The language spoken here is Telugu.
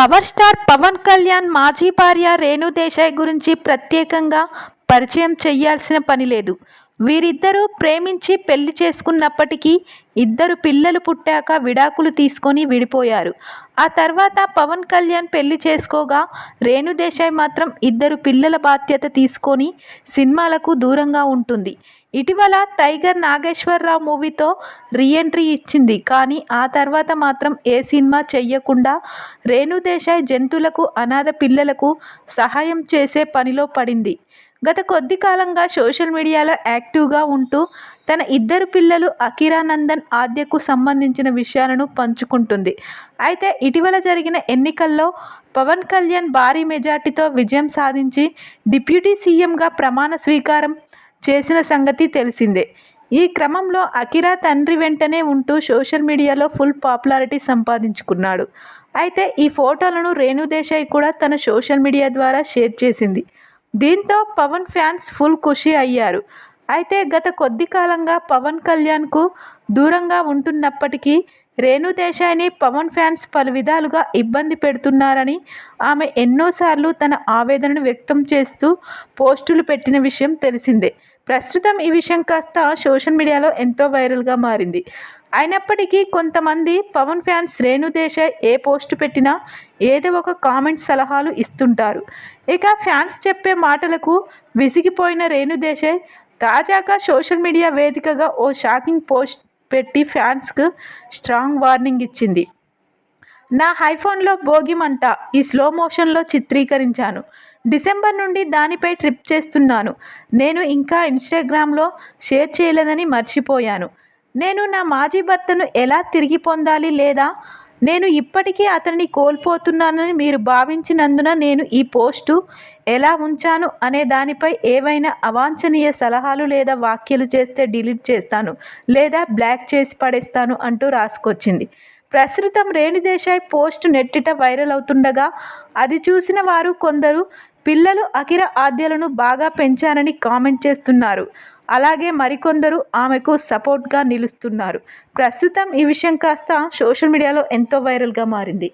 పవర్ స్టార్ పవన్ కళ్యాణ్ మాజీ భార్య రేణు దేశాయ్ గురించి ప్రత్యేకంగా పరిచయం చేయాల్సిన పని లేదు. వీరిద్దరూ ప్రేమించి పెళ్ళి చేసుకున్నప్పటికీ ఇద్దరు పిల్లలు పుట్టాక విడాకులు తీసుకొని విడిపోయారు. ఆ తర్వాత పవన్ కళ్యాణ్ పెళ్ళి చేసుకోగా రేణుదేశాయ్ మాత్రం ఇద్దరు పిల్లల బాధ్యత తీసుకొని సినిమాలకు దూరంగా ఉంటుంది. ఇటీవల టైగర్ నాగేశ్వరరావు మూవీతో రీఎంట్రీ ఇచ్చింది. కానీ ఆ తర్వాత మాత్రం ఏ సినిమా చెయ్యకుండా రేణుదేశాయ్ జంతువులకు అనాథ పిల్లలకు సహాయం చేసే పనిలో పడింది. గత కొద్ది కాలంగా సోషల్ మీడియాలో యాక్టివ్గా ఉంటూ తన ఇద్దరు పిల్లలు అకిరానందన్ ఆద్యకు సంబంధించిన విషయాలను పంచుకుంటుంది. అయితే ఇటీవల జరిగిన ఎన్నికల్లో పవన్ కళ్యాణ్ భారీ మెజార్టీతో విజయం సాధించి డిప్యూటీ సీఎంగా ప్రమాణ స్వీకారం చేసిన సంగతి తెలిసిందే. ఈ క్రమంలో అకిరా తండ్రి వెంటనే ఉంటూ సోషల్ మీడియాలో ఫుల్ పాపులారిటీ సంపాదించుకున్నాడు. అయితే ఈ ఫోటోలను రేణు దేశాయ్ కూడా తన సోషల్ మీడియా ద్వారా షేర్ చేసింది. దీంతో పవన్ ఫ్యాన్స్ ఫుల్ ఖుషి అయ్యారు. అయితే గత కొద్ది కాలంగా పవన్ కళ్యాణ్కు దూరంగా ఉంటున్నప్పటికీ రేణు దేశాయ్ని పవన్ ఫ్యాన్స్ పలు విధాలుగా ఇబ్బంది పెడుతున్నారని ఆమె ఎన్నోసార్లు తన ఆవేదనను వ్యక్తం చేస్తూ పోస్టులు పెట్టిన విషయం తెలిసిందే. ప్రస్తుతం ఈ విషయం కాస్త సోషల్ మీడియాలో ఎంతో వైరల్గా మారింది. అయినప్పటికీ కొంతమంది పవన్ ఫ్యాన్స్ రేణు దేశాయ్ ఏ పోస్ట్ పెట్టినా ఏదో ఒక కామెంట్ సలహాలు ఇస్తుంటారు. ఇక ఫ్యాన్స్ చెప్పే మాటలకు విసిగిపోయిన రేణు దేశాయ్ తాజాగా సోషల్ మీడియా వేదికగా ఓ షాకింగ్ పోస్ట్ పెట్టి ఫ్యాన్స్కు స్ట్రాంగ్ వార్నింగ్ ఇచ్చింది. నా ఐఫోన్లో భోగిమంట ఈ స్లో మోషన్లో చిత్రీకరించాను. డిసెంబర్ నుండి దానిపై ట్రిప్ చేస్తున్నాను. నేను ఇంకా ఇన్స్టాగ్రామ్లో షేర్ చేయలేదని మర్చిపోయాను. నేను నా మాజీ భర్తను ఎలా తిరిగి పొందాలి లేదా నేను ఇప్పటికీ అతనిని కోల్పోతున్నానని మీరు భావించినందున నేను ఈ పోస్టు ఎలా ఉంచాను అనే దానిపై ఏవైనా అవాంఛనీయ సలహాలు లేదా వ్యాఖ్యలు చేస్తే డిలీట్ చేస్తాను లేదా బ్లాక్ చేసి పడేస్తాను అంటూ రాసుకొచ్చింది. ప్రస్తుతం రేణిదేశాయ్ పోస్ట్ నెట్టిట వైరల్ అవుతుండగా అది చూసిన వారు కొందరు పిల్లలు అఖిర ఆద్యలను బాగా పెంచారని కామెంట్ చేస్తున్నారు. అలాగే మరికొందరు ఆమెకు సపోర్ట్గా నిలుస్తున్నారు. ప్రస్తుతం ఈ విషయం కాస్త సోషల్ మీడియాలో ఎంతో వైరల్గా మారింది.